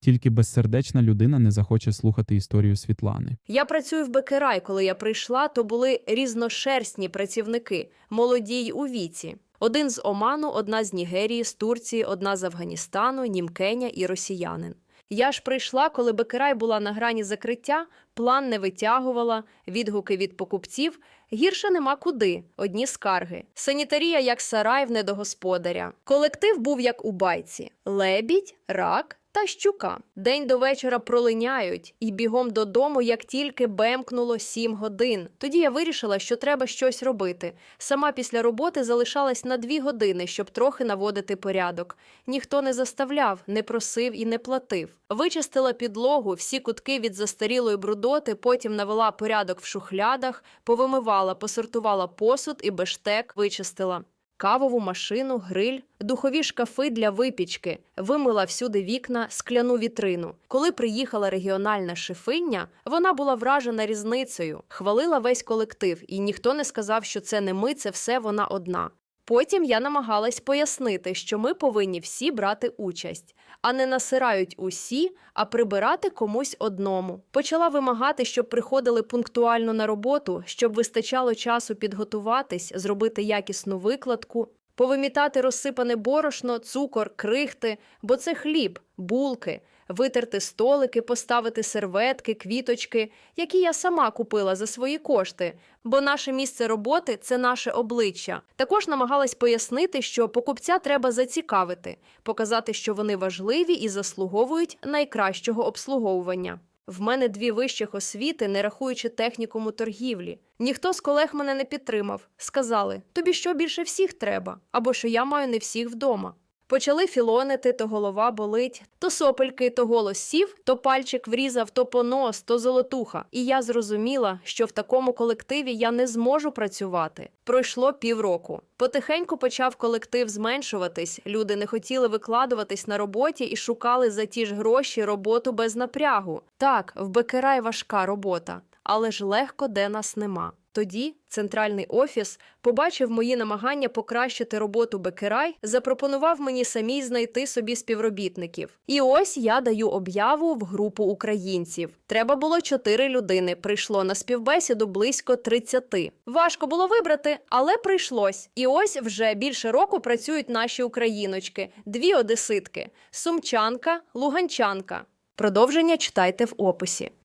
Тільки безсердечна людина не захоче слухати історію Світлани. Я працюю в Бекерай. Коли я прийшла, то були різношерстні працівники, молоді й у віці. Один з Оману, одна з Нігерії, з Турції, одна з Афганістану, Німкеня і росіянин. Я ж прийшла, коли Бекерай була на грані закриття, план не витягувала, відгуки від покупців. Гірше нема куди, одні скарги. Санітарія як сарай в недогосподаря. Колектив був як у байці: лебідь, рак та щука. День до вечора пролиняють і бігом додому, як тільки бемкнуло сім годин. Тоді я вирішила, що треба щось робити. Сама після роботи залишалась на дві години, щоб трохи наводити порядок. Ніхто не заставляв, не просив і не платив. Вичистила підлогу, всі кутки від застарілої брудоти, потім навела порядок в шухлядах, повимивала, посортувала посуд і бештек вичистила. Кавову машину, гриль, духові шкафи для випічки, вимила всюди вікна, скляну вітрину. Коли приїхала регіональна шифиня, вона була вражена різницею, хвалила весь колектив, і ніхто не сказав, що це не ми, це все вона одна. Потім я намагалась пояснити, що ми повинні всі брати участь, а не насирають усі, а прибирати комусь одному. Почала вимагати, щоб приходили пунктуально на роботу, щоб вистачало часу підготуватись, зробити якісну викладку, повимітати розсипане борошно, цукор, крихти, бо це хліб, булки, витерти столики, поставити серветки, квіточки, які я сама купила за свої кошти. Бо наше місце роботи це наше обличчя. Також намагалась пояснити, що покупця треба зацікавити, показати, що вони важливі і заслуговують найкращого обслуговування. В мене дві вищих освіти, не рахуючи технікуму торгівлі. Ніхто з колег мене не підтримав. Сказали: тобі що більше всіх треба, або що я маю не всіх вдома. Почали філонити, то голова болить, то сопельки, то голос сів, то пальчик врізав, то понос, то золотуха. І я зрозуміла, що в такому колективі я не зможу працювати. Пройшло півроку. Потихеньку почав колектив зменшуватись. Люди не хотіли викладуватись на роботі і шукали за ті ж гроші роботу без напрягу. Так, в Бекерай важка робота, але ж легко де нас нема. Тоді центральний офіс побачив мої намагання покращити роботу Бекерай, запропонував мені самій знайти собі співробітників. І ось я даю об'яву в групу українців. Треба було чотири людини. Прийшло на співбесіду близько 30. Важко було вибрати, але прийшлось. І ось вже більше року працюють наші україночки: дві одеситки: сумчанка, луганчанка. Продовження читайте в описі.